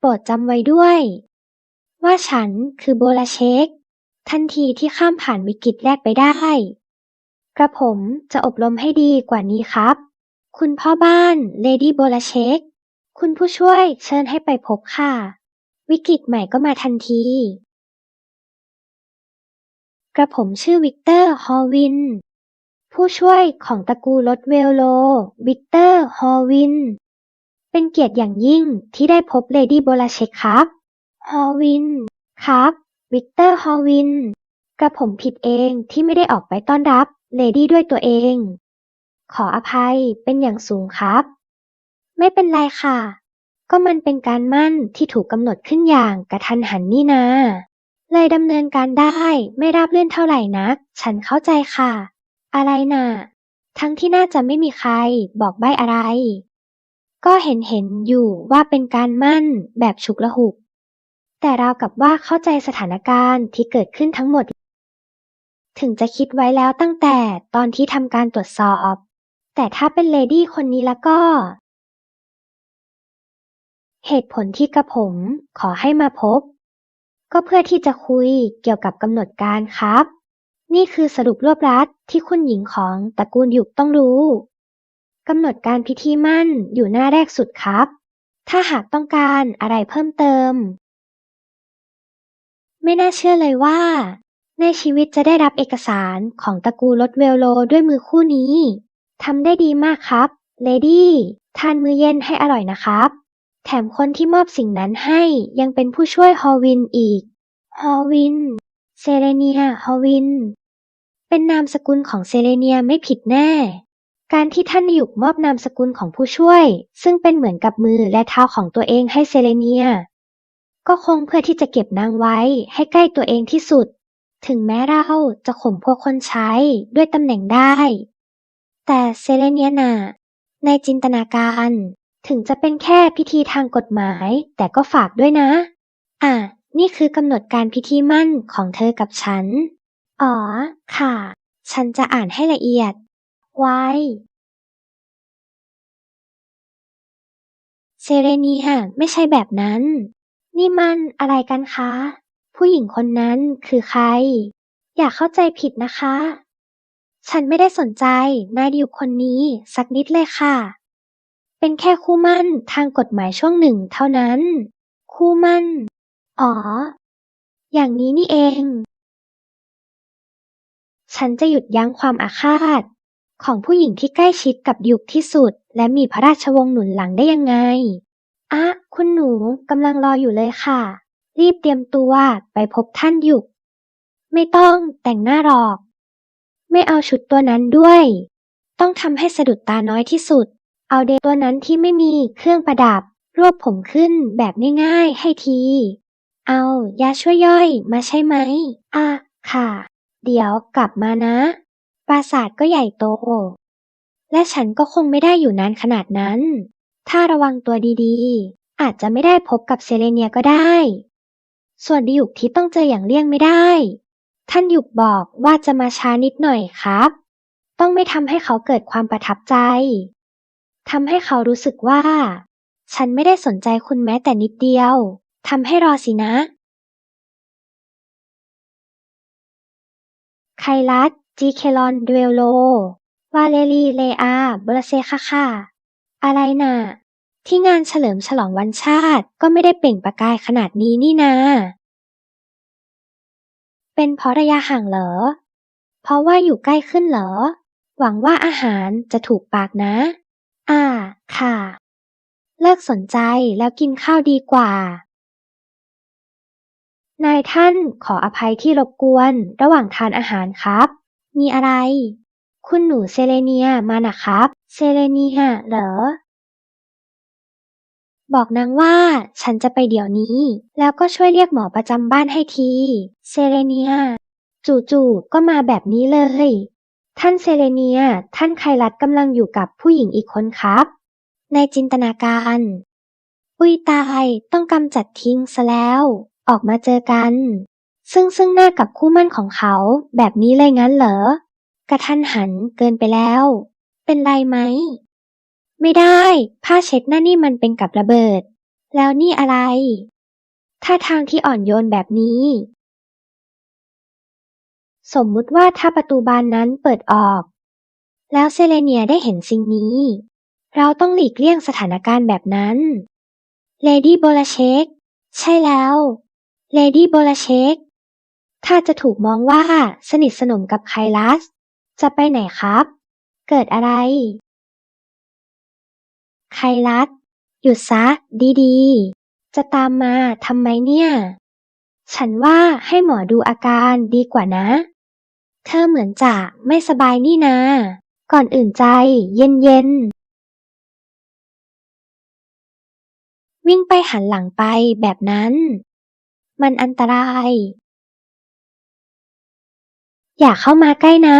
โปรดจำไว้ด้วย ว่าฉันคือโบลาเชกทันทีที่ข้ามผ่านวิกฤตแรกไปได้ กระผมจะอบรมให้ดีกว่านี้ครับ คุณพ่อบ้านเลดี้โบลาเชกคุณผู้ช่วยเชิญให้ไปพบค่ะ วิกฤตใหม่ก็มาทันที กระผมชื่อวิกเตอร์ฮอลวิน ผู้ช่วยของตระกูลรถเวลโล วิกเตอร์ฮอลวิน เป็นเกียรติอย่างยิ่งที่ได้พบเลดี้โบลาเชกครับ ฮอลวิน ครับ วิกเตอร์ฮอลวิน กระผมผิดเองที่ไม่ได้ออกไปต้อนรับเลดี้ด้วยตัวเอง ขออภัยเป็นอย่างสูงครับ ไม่เป็นไรค่ะ ก็มันเป็นการมั่นที่ถูกกำหนดขึ้นอย่างกระทันหันนี่นาเลยดำเนินการได้ไม่ราบรื่นเท่าไหร่นัก ฉันเข้าใจค่ะ อะไรน่ะ ทั้งที่น่าจะไม่มีใครบอกใบ้อะไร ก็เห็นเห็นอยู่ว่าเป็นการมั่นแบบฉุกละหุก แต่ราวกับว่าเข้าใจสถานการณ์ที่เกิดขึ้นทั้งหมด ถึงจะคิดไว้แล้วตั้งแต่ตอนที่ทำการตรวจสอบ แต่ถ้าเป็นเลดี้คนนี้แล้วก็ เหตุผลที่กระผมขอให้มาพบ ก็เพื่อที่จะคุยเกี่ยวกับกำหนดการครับ นี่คือสรุปรวบรัดที่คุณหญิงของตระกูลหยุกต้องรู้ กำหนดการพิธีมั่นอยู่หน้าแรกสุดครับ ถ้าหากต้องการอะไรเพิ่มเติม ไม่น่าเชื่อเลยว่า ในชีวิตจะได้รับเอกสารของตระกูลรถเวลโลด้วยมือคู่นี้ทำได้ดีมากครับ เลดี้ทานมื้อเย็นให้อร่อยนะครับ แถมคนที่มอบสิ่งนั้นให้ยังเป็นผู้ช่วยฮอวินอีก ฮอวิน เซเลเนีย ฮอวิน เป็นนามสกุลของเซเลเนียไม่ผิดแน่ การที่ท่านหยุกมอบนามสกุลของผู้ช่วย ซึ่งเป็นเหมือนกับมือและเท้าของตัวเองให้เซเลเนีย ก็คงเพื่อที่จะเก็บนางไว้ให้ใกล้ตัวเองที่สุด ถึงแม้เราจะข่มพวกคนใช้ด้วยตำแหน่งได้ แต่เซเลเนียน่ะในจินตนาการถึงจะเป็นแค่พิธีทางกฎหมาย แต่ก็ฝากด้วยนะ อะ นี่คือกำหนดการพิธีมั่นของเธอกับฉัน อ๋อ ค่ะ ฉันจะอ่านให้ละเอียด ไว้ เซเรนียไม่ใช่แบบนั้น นี่มันอะไรกันคะ ผู้หญิงคนนั้นคือใคร อย่าเข้าใจผิดนะคะ ฉันไม่ได้สนใจนายดิวคนนี้สักนิดเลยค่ะ เป็นแค่คู่มั่นทางกฎหมายช่วงหนึ่งเท่านั้น คู่มั่น อ๋อ อย่างนี้นี่เองฉันจะหยุดยั้งความอาฆาต ของผู้หญิงที่ใกล้ชิดกับยุคที่สุด และมีพระราชวงศ์หนุนหลังได้ยังไงอะคุณหนูกำลังรออยู่เลยค่ะ รีบเตรียมตัวไปพบท่านยุคไม่ต้องแต่งหน้าหรอก ไม่เอาชุดตัวนั้นด้วย ต้องทำให้สะดุดตาน้อยที่สุด เอาเดตัวนั้นที่ไม่มีเครื่องประดับ รวบผมขึ้นแบบง่ายๆให้ที เอายาช่วยย่อยมาใช่ไหม อะ ค่ะ เดี๋ยวกลับมานะ ปราสาทก็ใหญ่โต และฉันก็คงไม่ได้อยู่นานขนาดนั้น ถ้าระวังตัวดีๆ อาจจะไม่ได้พบกับเซเลเนียก็ได้ ส่วนดิยุกที่ต้องเจออย่างเลี่ยงไม่ได้ ท่านหยุกบอกว่าจะมาช้านิดหน่อยครับ ต้องไม่ทำให้เขาเกิดความประทับใจทำให้เขารู้สึกว่า ฉันไม่ได้สนใจคุณแม้แต่นิดเดียวทำให้รอสินะไคลัส จีเคลอนดูเอลโล วาเลรีเลอาเบรเซค่ะค่ะ อะไรน่ะ ที่งานเฉลิมฉลองวันชาติก็ไม่ได้เปล่งประกายขนาดนี้นี่นา เป็นเพราะระยะห่างเหรอ เพราะว่าอยู่ใกล้ขึ้นเหรอ หวังว่าอาหารจะถูกปากนะ อ่า ค่ะ เลิกสนใจแล้วกินข้าวดีกว่านายท่านขออภัยที่รบกวนระหว่างทานอาหารครับ มีอะไร คุณหนูเซเลเนียมานะครับ เซเลเนียเหรอ บอกนางว่า ฉันจะไปเดี๋ยวนี้ แล้วก็ช่วยเรียกหมอประจำบ้านให้ที เซเลเนีย จู่ๆก็มาแบบนี้เลย ท่านเซเลเนีย ท่านไคลัดกำลังอยู่กับผู้หญิงอีกคนครับ ในจินตนาการ อุ้ยตาย ต้องกำจัดทิ้งซะแล้ว ออกมาเจอกัน ซึ่งซึ่งหน้ากับคู่มั่นของเขา แบบนี้เลยงั้นเหรอ กระทันหันเกินไปแล้ว เป็นไรไหม ไม่ได้ ผ้าเช็ดหน้านี่มันเป็นกับระเบิด แล้วนี่อะไร ท่าทางที่อ่อนโยนแบบนี้ สมมุติว่าถ้าประตูบานนั้นเปิดออก แล้วเซเลเนียได้เห็นสิ่งนี้ เราต้องหลีกเลี่ยงสถานการณ์แบบนั้น เลดี้โบลาเชกใช่แล้ว เลดี้โบลาเชก ถ้าจะถูกมองว่าสนิทสนมกับไคลัส จะไปไหนครับ เกิดอะไร ไคลัส หยุดซะ ดีๆ จะตามมาทำไมเนี่ย ฉันว่าให้หมอดูอาการดีกว่านะ เธอเหมือนจะไม่สบายนี่นา ก่อนอื่นใจเย็นๆวิ่งไปหันหลังไปแบบนั้น มันอันตราย อย่าเข้ามาใกล้นะ